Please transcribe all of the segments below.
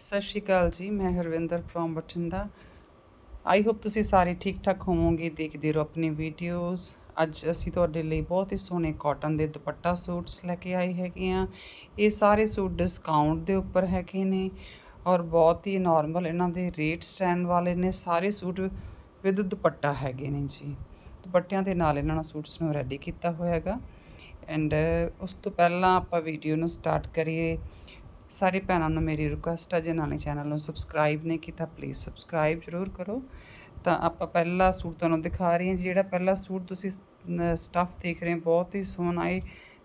ਸਤਿ ਸ਼੍ਰੀ ਅਕਾਲ ਜੀ, ਮੈਂ Harvinder from Bathinda. I hope ਤੁਸੀਂ ਸਾਰੇ ਠੀਕ ਠਾਕ ਹੋਵੋਗੇ, ਦੇਖਦੇ ਰਹੋ ਆਪਣੀ ਵੀਡੀਓਜ਼ ਅੱਜ ਅਸੀਂ ਤੁਹਾਡੇ ਲਈ ਬਹੁਤ ਹੀ ਸੋਹਣੇ ਕਾਟਨ ਦੇ ਦੁਪੱਟਾ ਸੂਟਸ ਲੈ ਕੇ ਆਏ ਹੈਗੇ ਆ ਇਹ ਸਾਰੇ ਸੂਟ ਡਿਸਕਾਊਂਟ ਦੇ ਉੱਪਰ ਹੈਗੇ ਨੇ ਔਰ ਬਹੁਤ ਹੀ ਨਾਰਮਲ ਇਹਨਾਂ ਦੇ ਰੇਟ ਸਟੈਂਡ ਵਾਲੇ ਨੇ, ਸਾਰੇ ਸੂਟ ਵਿਦ ਦੁਪੱਟਾ ਹੈਗੇ ਨੇ ਜੀ। ਦੁਪੱਟਿਆਂ ਦੇ ਨਾਲ ਇਹਨਾਂ ਨੇ ਸੂਟਸ ਨੂੰ ਰੈਡੀ ਕੀਤਾ ਹੋਇਆ ਹੈਗਾ। ਐਂਡ ਉਸ ਤੋਂ ਪਹਿਲਾਂ ਆਪਾਂ ਵੀਡੀਓ ਨੂੰ ਸਟਾਰਟ ਕਰੀਏ। ਸਾਰੇ ਭੈਣਾਂ ਨੂੰ ਮੇਰੀ ਰਿਕੁਐਸਟ ਹੈ ਜਿਨ੍ਹਾਂ ਨੇ ਚੈਨਲ ਨੂੰ ਸਬਸਕ੍ਰਾਈਬ ਨਹੀਂ ਕੀਤਾ ਪਲੀਜ਼ ਸਬਸਕ੍ਰਾਈਬ ਜ਼ਰੂਰ ਕਰੋ। ਤਾਂ ਆਪਾਂ ਪਹਿਲਾ ਸੂਟ ਤੁਹਾਨੂੰ ਦਿਖਾ ਰਹੇ ਹਾਂ ਜੀ, ਜਿਹੜਾ ਪਹਿਲਾ ਸੂਟ ਤੁਸੀਂ ਸਟਫ ਦੇਖ ਰਹੇ ਹੋ ਬਹੁਤ ਹੀ ਸੋਹਣਾ ਹੈ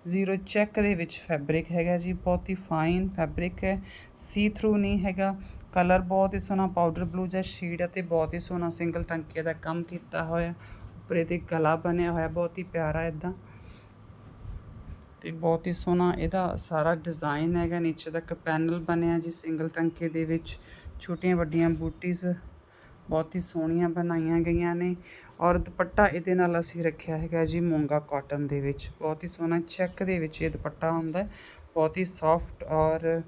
ਜ਼ੀਰੋ ਚੈੱਕ ਦੇ ਵਿੱਚ ਫੈਬਰਿਕ ਹੈਗਾ ਜੀ ਬਹੁਤ ਹੀ ਫਾਈਨ ਫੈਬਰਿਕ ਹੈ ਸੀ ਥਰੂ ਨਹੀਂ ਹੈਗਾ ਕਲਰ ਬਹੁਤ ਹੀ ਸੋਹਣਾ ਪਾਊਡਰ ਬਲੂ ਜਿਹਾ ਸ਼ੇਡ ਅਤੇ ਬਹੁਤ ਹੀ ਸੋਹਣਾ ਸਿੰਗਲ ਟੰਕੇ ਦਾ ਕੰਮ ਕੀਤਾ ਹੋਇਆ ਉੱਪਰ ਇਹਦੇ ਗਲਾ ਬਣਿਆ ਹੋਇਆ ਬਹੁਤ ਹੀ ਪਿਆਰਾ ਇਦਾਂ ਤੇ ਬਹੁਤ ਹੀ ਸੋਹਣਾ ਇਹਦਾ ਸਾਰਾ ਡਿਜ਼ਾਈਨ ਹੈਗਾ। ਨੀਚੇ ਤੱਕ ਪੈਨਲ ਬਣਿਆ ਜੀ ਸਿੰਗਲ ਟੰਕੇ ਦੇ ਵਿੱਚ। ਛੋਟੀਆਂ ਵੱਡੀਆਂ ਬੂਟੀਜ਼ ਬਹੁਤ ਹੀ ਸੋਹਣੀਆਂ ਬਣਾਈਆਂ ਗਈਆਂ ਨੇ। ਔਰ ਦੁਪੱਟਾ ਇਹਦੇ ਨਾਲ ਅਸੀਂ ਰੱਖਿਆ ਹੈਗਾ ਜੀ ਮੂੰਗਾ ਕਾਟਨ ਦੇ ਵਿੱਚ। ਬਹੁਤ ਹੀ ਸੋਹਣਾ ਚੈੱਕ ਦੇ ਵਿੱਚ ਇਹ ਦੁਪੱਟਾ ਹੁੰਦਾ। ਬਹੁਤ ਹੀ ਸੌਫਟ ਔਰ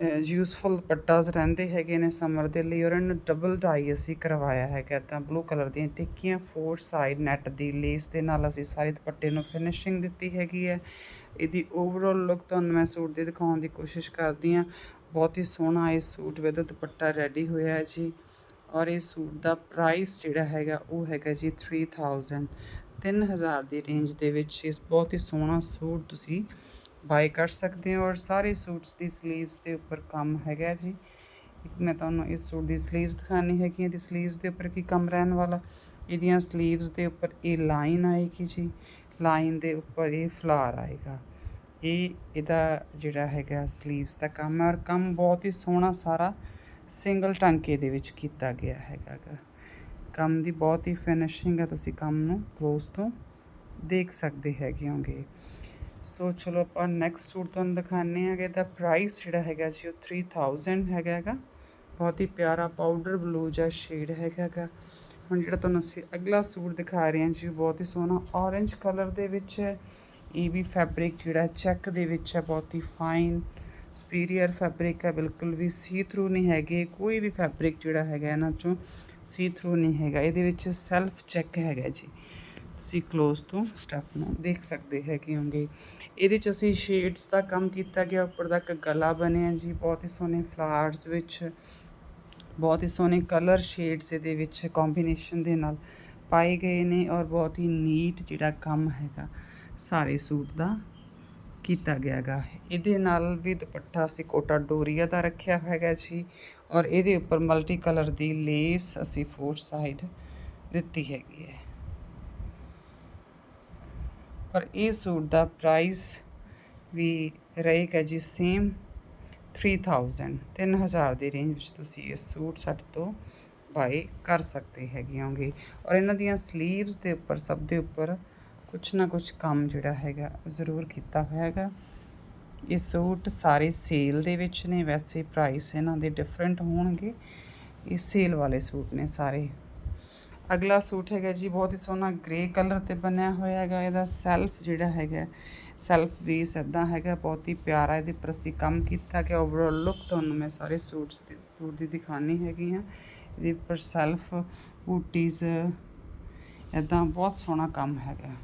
ਯੂਸਫੁਲ ਦੁਪੱਟਾਸ ਰਹਿੰਦੇ ਹੈਗੇ ਨੇ ਸਮਰ ਦੇ ਲਈ ਔਰ ਇਹਨੂੰ ਡਬਲ ਡਾਈ ਅਸੀਂ ਕਰਵਾਇਆ ਹੈਗਾ ਤਾਂ ਬਲੂ ਕਲਰ ਦੀਆਂ, ਟਿੱਕੀਆਂ ਫੋਰ ਸਾਈਡ ਨੈਟ ਦੀ ਲੇਸ ਦੇ ਨਾਲ ਅਸੀਂ ਸਾਰੇ ਦੁਪੱਟੇ ਨੂੰ ਫਿਨਿਸ਼ਿੰਗ ਦਿੱਤੀ ਹੈਗੀ ਹੈ। ਇਹਦੀ ਓਵਰਆਲ ਲੁੱਕ ਤੁਹਾਨੂੰ ਮੈਂ ਸੂਟ ਦੀ ਦਿਖਾਉਣ ਦੀ ਕੋਸ਼ਿਸ਼ ਕਰਦੀ ਹਾਂ। ਬਹੁਤ ਹੀ ਸੋਹਣਾ ਇਹ ਸੂਟ ਵਿਦ ਦੁਪੱਟਾ ਰੈਡੀ ਹੋਇਆ ਹੈ ਜੀ। ਔਰ ਇਹ ਸੂਟ ਦਾ ਪ੍ਰਾਈਸ ਜਿਹੜਾ ਹੈਗਾ ਉਹ ਹੈਗਾ ਜੀ 3000 3000 ਦੀ ਰੇਂਜ ਦੇ ਵਿੱਚ। ਇਸ ਬਹੁਤ ਹੀ ਸੋਹਣਾ ਸੂਟ ਤੁਸੀਂ ਬਾਏ ਕਰ ਸਕਦੇ ਹੋ ਔਰ ਸਾਰੇ ਸੂਟਸ ਦੀ ਸਲੀਵਸ ਦੇ ਉੱਪਰ ਕੰਮ ਹੈਗਾ ਜੀ। ਮੈਂ ਤੁਹਾਨੂੰ ਇਸ ਸੂਟ ਦੀ ਸਲੀਵਸ ਦਿਖਾਣੀ ਹੈਗੀ ਹੈ। ਦੀ 슬ੀਵਸ ਦੇ ਉੱਪਰ ਕੀ ਕੰਮ ਰਹਿਣ ਵਾਲਾ? ਇਹਦੀਆਂ ਸਲੀਵਸ ਦੇ ਉੱਪਰ ਇਹ ਲਾਈਨ ਆਏਗੀ ਜੀ। ਲਾਈਨ ਦੇ ਉੱਪਰ ਇਹ ਫਲਾਰ ਆਏਗਾ। ਇਹ ਇਹਦਾ ਜਿਹੜਾ ਹੈਗਾ ਸਲੀਵਸ ਦਾ ਕੰਮ ਹੈ ਔਰ ਕੰਮ ਬਹੁਤ ਹੀ ਸੋਹਣਾ ਸਾਰਾ ਸਿੰਗਲ ਟਾਂਕੇ ਦੇ ਵਿੱਚ ਕੀਤਾ ਗਿਆ ਹੈਗਾ ਕੰਮ ਦੀ ਬਹੁਤ ਹੀ ਫਿਨਿਸ਼ਿੰਗ ਹੈ। ਤੁਸੀਂ ਕੰਮ ਨੂੰ ক্লোਜ਼ ਤੋਂ ਦੇਖ ਸਕਦੇ ਹੈਗੇ ਹੋਗੇ। ਸੋ ਚਲੋ ਆਪਾਂ ਨੈਕਸਟ ਸੂਟ ਤੁਹਾਨੂੰ ਦਿਖਾਣੇ ਹੈਗੇ। ਦਾ ਪ੍ਰਾਈਸ ਜਿਹੜਾ ਹੈਗਾ ਜੀ, ਉਹ 3000 ਹੈਗਾ ਹੈਗਾ। ਬਹੁਤ ਹੀ ਪਿਆਰਾ ਪਾਊਡਰ ਬਲੂ ਜਿਹਾ ਸ਼ੇਡ ਹੈਗਾ ਹੈਗਾ। ਹੁਣ ਜਿਹੜਾ ਤੁਹਾਨੂੰ ਅਸੀਂ ਅਗਲਾ ਸੂਟ ਦਿਖਾ ਰਹੇ ਹਾਂ ਜੀ, ਉਹ ਬਹੁਤ ਹੀ ਸੋਹਣਾ orange ਕਲਰ ਦੇ ਵਿੱਚ ਹੈ। ਇਹ ਵੀ ਫੈਬਰਿਕ ਜਿਹੜਾ ਚੈੱਕ ਦੇ ਵਿੱਚ ਹੈ, ਬਹੁਤ ਹੀ ਫਾਈਨ ਸੁਪੀਰੀਅਰ ਫੈਬਰਿਕ ਹੈ। ਬਿਲਕੁਲ ਵੀ ਸੀ ਥਰੂ ਨਹੀਂ ਹੈਗੇ। ਕੋਈ ਵੀ ਫੈਬਰਿਕ ਜਿਹੜਾ ਹੈਗਾ ਇਹਨਾਂ ਚੋਂ ਸੀ ਥਰੂ ਨਹੀਂ ਹੈਗਾ। ਇਹਦੇ ਵਿੱਚ ਸੈਲਫ ਚੈੱਕ ਹੈਗਾ ਜੀ। ਤੁਸੀਂ ক্লোਜ਼ ਤੋਂ ਸਟੈਪ ਨੂੰ ਦੇਖ ਸਕਦੇ ਹੈਗੇ ਹੋਗੇ। ਇਹਦੇ ਚ ਅਸੀਂ ਸ਼ੇਡਸ ਦਾ ਕੰਮ ਕੀਤਾ ਗਿਆ, ਉੱਪਰ ਦਾ ਇੱਕ ਗਲਾ ਬਣਿਆ ਜੀ, ਬਹੁਤ ਹੀ ਸੋਹਣੇ ਫਲਾਵਰਸ ਵਿੱਚ, ਬਹੁਤ ਹੀ ਸੋਹਣੇ ਕਲਰ ਸ਼ੇਡਸ ਇਹਦੇ ਵਿੱਚ ਕੰਬੀਨੇਸ਼ਨ ਦੇ ਨਾਲ ਪਾਏ ਗਏ ਨੇ ਔਰ ਬਹੁਤ ਹੀ ਨੀਟ ਜਿਹੜਾ ਕੰਮ ਹੈਗਾ, ਸਾਰੇ ਸੂਟ ਦਾ ਕੀਤਾ ਗਿਆ ਗਾ। ਇਹਦੇ ਨਾਲ ਵੀ ਦੁਪੱਟਾ ਅਸੀਂ ਕੋਟਾ ਡੋਰੀਆ ਦਾ ਰੱਖਿਆ ਹੈਗਾ ਜੀ ਔਰ ਇਹਦੇ ਉੱਪਰ ਮਲਟੀ ਕਲਰ ਦੀ ਲੇਸ ਅਸੀਂ ਫੋਰ ਸਾਈਡ ਦਿੱਤੀ ਹੈਗੀ ਹੈ। ਪਰ ਇਹ ਸੂਟ ਦਾ ਪ੍ਰਾਈਸ ਵੀ ਰਹੇਗਾ ਜੀ ਸੇਮ 3000 3000 ਦੀ ਰੇਂਜ ਵਿੱਚ ਤੁਸੀਂ ਇਹ ਸੂਟ ਸਾਡੇ ਤੋਂ ਬਾਏ ਕਰ ਸਕਦੇ ਹੈਗੇ ਹੋਗੇ। ਔਰ ਇਹਨਾਂ ਦੀਆਂ 슬ੀਵਸ ਦੇ ਉੱਪਰ, ਸਭ ਦੇ ਉੱਪਰ ਕੁਛ ਨਾ ਕੁਛ ਕੰਮ ਜਿਹੜਾ ਹੈਗਾ ਜ਼ਰੂਰ ਕੀਤਾ ਹੋਇਆ ਹੈਗਾ। ਇਹ ਸੂਟ ਸਾਰੇ ਸੇਲ ਦੇ ਵਿੱਚ ਨੇ, ਵੈਸੇ ਪ੍ਰਾਈਸ ਇਹਨਾਂ ਦੇ ਡਿਫਰੈਂਟ ਹੋਣਗੇ। ਇਹ ਸੇਲ ਵਾਲੇ ਸੂਟ ਨੇ ਸਾਰੇ। ਅਗਲਾ ਸੂਟ ਹੈਗਾ ਜੀ, ਬਹੁਤ ਹੀ ਸੋਹਣਾ ਗ੍ਰੇ ਕਲਰ ਤੇ ਬਣਿਆ ਹੋਇਆ ਹੈਗਾ, ਇਹਦਾ ਸੈਲਫ ਜਿਹੜਾ ਹੈਗਾ ਸੈਲਫ ਬੇਸ ਇਦਾਂ ਹੈਗਾ, ਬਹੁਤ ਹੀ ਪਿਆਰਾ ਇਹਦੇ ਉੱਪਰ ਅਸੀਂ ਕੰਮ ਕੀਤਾ ਕਿ ਓਵਰਆਲ ਲੁੱਕ ਤੁਹਾਨੂੰ ਮੈਂ ਸਾਰੇ ਸੂਟਸ ਦੀ, ਸੂਟ ਦੀ ਦਿਖਾਣੀ ਹੈਗੀ ਆ ਇਹਦੇ ਉੱਪਰ ਸੈਲਫ ਬੂਟੀਜ਼ ਇਦਾਂ ਬਹੁਤ ਸੋਹਣਾ ਕੰਮ ਹੈਗਾ।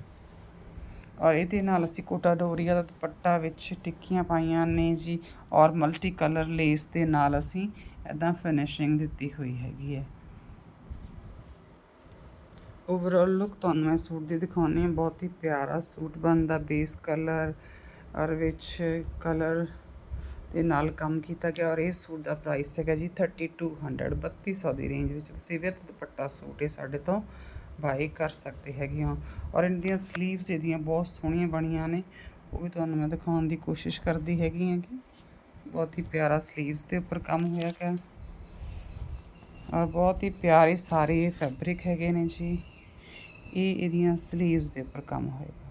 ਔਰ ਇਹਦੇ ਨਾਲ ਅਸੀਂ ਕੋਟਾ ਡੋਰੀਆ ਦਾ ਦੁਪੱਟਾ ਵਿੱਚ ਟਿੱਕੀਆਂ ਪਾਈਆਂ ਨੇ ਜੀ, ਔਰ ਮਲਟੀ ਕਲਰ ਲੇਸ ਦੇ ਨਾਲ ਅਸੀਂ ਇਦਾਂ ਫਿਨਿਸ਼ਿੰਗ ਦਿੱਤੀ ਹੋਈ ਹੈਗੀ ਹੈ। ਓਵਰਆਲ ਲੁੱਕ ਤੁਹਾਨੂੰ ਮੈਂ ਸੂਟ ਦੀ ਦਿਖਾਉਣੀ ਹੈ, ਬਹੁਤ ਹੀ ਪਿਆਰਾ ਸੂਟ ਬਣਦਾ ਬੇਸ ਕਲਰ ਔਰ ਵਿੱਚ ਕਲਰ ਦੇ ਨਾਲ ਕੰਮ ਕੀਤਾ ਗਿਆ ਔਰ ਇਹ ਸੂਟ ਦਾ ਪ੍ਰਾਈਸ ਹੈਗਾ ਜੀ 3200 3200 ਦੀ ਰੇਂਜ ਵਿੱਚ ਤੁਸੀਂ ਵਿਦ ਦੁਪੱਟਾ ਸੂਟ ਇਹ ਸਾਡੇ ਤੋਂ ਬਾਏ ਕਰ ਸਕਦੇ ਹੈਗੇ ਹੋ ਔਰ ਇਹਨਾਂ ਦੀਆਂ 슬ੀਵਸ ਇਹਦੀਆਂ ਬਹੁਤ ਸੋਹਣੀਆਂ ਬਣੀਆਂ ਨੇ, ਉਹ ਵੀ ਤੁਹਾਨੂੰ ਮੈਂ ਦਿਖਾਉਣ ਦੀ ਕੋਸ਼ਿਸ਼ ਕਰਦੀ ਹੈਗੀ ਹਾਂ ਕਿ ਬਹੁਤ ਹੀ ਪਿਆਰਾ 슬ੀਵਸ ਦੇ ਉੱਪਰ ਕੰਮ ਹੋਇਆ ਗਿਆ ਔਰ ਬਹੁਤ ਹੀ ਪਿਆਰੇ ਸਾਰੇ ਫੈਬਰਿਕ ਹੈਗੇ ਨੇ ਜੀ। ਇਹ ਇਹਦੀਆਂ 슬ੀਵਸ ਦੇ ਉੱਪਰ ਕੰਮ ਹੋਏਗਾ।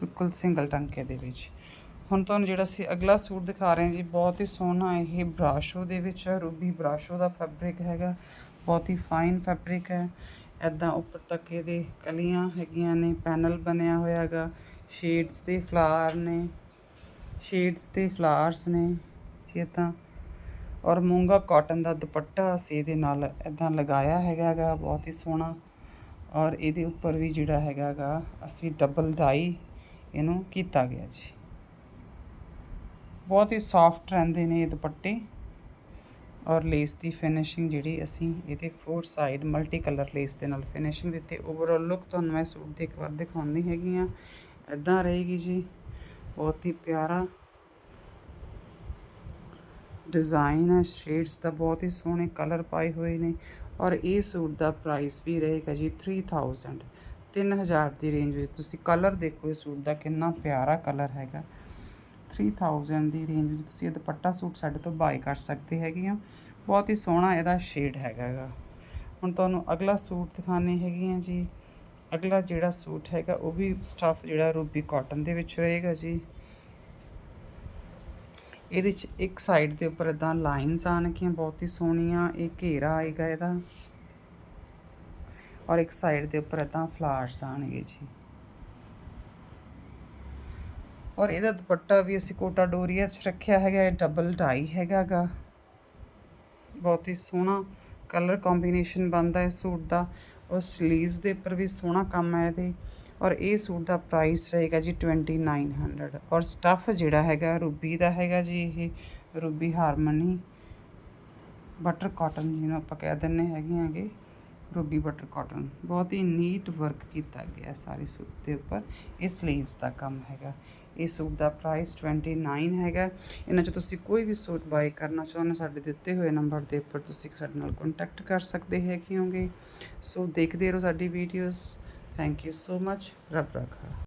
ਬਿਲਕੁਲ ਸਿੰਗਲ ਟੰਕੇ ਦੇ ਵਿੱਚ। ਹੁਣ ਤੁਹਾਨੂੰ ਜਿਹੜਾ ਸੀ ਅਗਲਾ ਸੂਟ ਦਿਖਾ ਰਹੇ ਹਾਂ ਜੀ, ਬਹੁਤ ਹੀ ਸੋਹਣਾ ਇਹ ਬਰਾਸ਼ੋ ਦੇ ਵਿੱਚ ਰੂਬੀ ਬਰਾਸ਼ੋ ਦਾ ਫੈਬਰਿਕ ਹੈਗਾ। ਬਹੁਤ ਹੀ ਫਾਈਨ ਫੈਬਰਿਕ ਹੈ। ਐਦਾਂ ਉੱਪਰ ਤੱਕ ਇਹਦੇ ਕਲੀਆਂ ਹੈਗੀਆਂ ਨੇ ਪੈਨਲ ਬਣਿਆ ਹੋਇਆ ਹੈਗਾ। ਸ਼ੇਡਸ ਦੇ ਫਲਾਰ ਨੇ ਸ਼ੇਡਸ ਤੇ ਫਲਾਰਸ ਨੇ, ਜੀ ਤਾਂ ਔਰ ਮੂੰਗਾ ਕਾਟਨ ਦਾ ਦੁਪੱਟਾ ਅਸੀਂ ਇਹਦੇ ਨਾਲ ਇਦਾਂ ਲਗਾਇਆ ਹੈਗਾਗਾ, ਬਹੁਤ ਹੀ ਸੋਹਣਾ। ਔਰ ਇਹਦੇ ਉੱਪਰ ਵੀ ਜਿਹੜਾ ਹੈਗਾਗਾ, ਅਸੀਂ ਡਬਲ ਡਾਈ ਇਹਨੂੰ ਕੀਤਾ ਗਿਆ ਜੀ। ਬਹੁਤ ਹੀ ਸੌਫਟ ਰਹਿੰਦੇ ਨੇ ਇਹ ਦੁਪੱਟੇ। ਔਰ ਲੇਸ ਦੀ ਫਿਨਿਸ਼ਿੰਗ ਜਿਹੜੀ ਅਸੀਂ ਇਹਦੇ four side multi colour lace ਦੇ ਨਾਲ ਫਿਨਿਸ਼ਿੰਗ ਦਿੱਤੀ। ਓਵਰਆਲ ਲੁੱਕ ਤੁਹਾਨੂੰ ਮੈਂ ਸੂਟ ਦੇ ਇੱਕ ਵਾਰ ਦਿਖਾਉਂਦੀ ਹੈਗੀ ਆ ਇਦਾਂ ਰਹੇਗੀ ਜੀ। ਬਹੁਤ ਹੀ ਪਿਆਰਾ ਡਿਜ਼ਾਈਨ ਹੈ ਸ਼ੇਡਸ ਦਾ ਬਹੁਤ ਹੀ ਸੋਹਣੇ ਕਲਰ ਪਾਏ ਹੋਏ ਨੇ ਔਰ ਇਹ ਸੂਟ ਦਾ ਪ੍ਰਾਈਸ ਵੀ ਰਹੇਗਾ ਜੀ 3000 3000 ਦੀ ਰੇਂਜ ਵਿੱਚ। ਤੁਸੀਂ ਕਲਰ ਦੇਖੋ, ਇਹ ਸੂਟ ਦਾ ਕਿੰਨਾ ਪਿਆਰਾ ਕਲਰ ਹੈਗਾ। 3000 ਦੀ ਰੇਂਜ ਵਿੱਚ ਤੁਸੀਂ ਇਹ ਦੁਪੱਟਾ ਸੂਟ ਸਾਡੇ ਤੋਂ ਬਾਈ ਕਰ ਸਕਦੇ ਹੈਗੇ ਆ ਬਹੁਤ ਹੀ ਸੋਹਣਾ ਇਹਦਾ ਸ਼ੇਡ ਹੈਗਾਗਾ ਹੁਣ ਤੁਹਾਨੂੰ ਅਗਲਾ ਸੂਟ ਦਿਖਾਣੇ ਹੈਗੇ ਆ ਜੀ। ਅਗਲਾ ਜਿਹੜਾ ਸੂਟ ਹੈਗਾ, ਉਹ ਵੀ ਸਟਫ ਜਿਹੜਾ ਰੂਬੀ ਕਾਟਨ ਦੇ ਵਿੱਚ ਰਹੇਗਾ ਜੀ। ਇਹਦੇ ਚ ਇੱਕ ਸਾਈਡ ਦੇ ਉੱਪਰ ਇਦਾਂ ਲਾਈਨਸ ਆਣਗੀਆਂ ਬਹੁਤ ਹੀ ਸੋਹਣੀਆਂ, ਇਹ ਘੇਰਾ ਆਏਗਾ ਇਹਦਾ। ਔਰ ਇੱਕ ਸਾਈਡ ਦੇ ਉੱਪਰ ਇਦਾਂ ਫਲਾਰਸ ਆਣਗੇ ਜੀ। ਔਰ ਇਹਦਾ ਦੁਪੱਟਾ ਵੀ ਅਸੀਂ ਕੋਟਾ ਡੋਰੀਆ 'ਚ ਰੱਖਿਆ ਹੈਗਾ, ਇਹ ਡਬਲ ਡਾਈ ਹੈਗਾਗਾ। ਬਹੁਤ ਹੀ ਸੋਹਣਾ ਕਲਰ ਕੰਬੀਨੇਸ਼ਨ ਬਣਦਾ ਹੈ ਸੂਟ ਦਾ। ਔਰ ਸਲੀਵਸ ਦੇ ਉੱਪਰ ਵੀ ਸੋਹਣਾ ਕੰਮ ਹੈ ਇਹਦੇ। ਔਰ ਇਹ ਸੂਟ ਦਾ ਪ੍ਰਾਈਸ ਰਹੇਗਾ ਜੀ 2900 ਔਰ ਸਟੱਫ ਜਿਹੜਾ ਹੈਗਾ, ਰੂਬੀ ਦਾ ਹੈਗਾ ਜੀ ਇਹ, ਰੂਬੀ ਹਾਰਮਨੀ ਬਟਰ ਕਾਟਨ ਜਿਹਨੂੰ ਆਪਾਂ ਕਹਿ ਦਿੰਨੇ ਹੈਗੇ ਆਗੇ, ਰੂਬੀ ਬਟਰ ਕਾਟਨ ਬਹੁਤ ਹੀ ਨੀਟ ਵਰਕ ਕੀਤਾ ਗਿਆ ਸਾਰੇ ਸੂਟ ਦੇ ਉੱਪਰ। ਇਹ ਸਲੀਵਸ ਦਾ ਕੰਮ ਹੈਗਾ। ਇਹ ਸੂਟ ਦਾ ਪ੍ਰਾਈਸ 29 ਹੈਗਾ। ਇਹਨਾਂ 'ਚ ਤੁਸੀਂ ਕੋਈ ਵੀ ਸੂਟ ਬਾਈ ਕਰਨਾ ਚਾਹੁੰਦੇ ਸਾਡੇ ਦਿੱਤੇ ਹੋਏ ਨੰਬਰ ਦੇ ਉੱਪਰ ਤੁਸੀਂ ਸਾਡੇ ਨਾਲ ਕੰਟੈਕਟ ਕਰ ਸਕਦੇ ਹੈਗੇ ਹੋਗੇ। ਸੋ ਦੇਖਦੇ ਰਹੋ ਸਾਡੀ videos thank you so much Rab ರಾಖಾ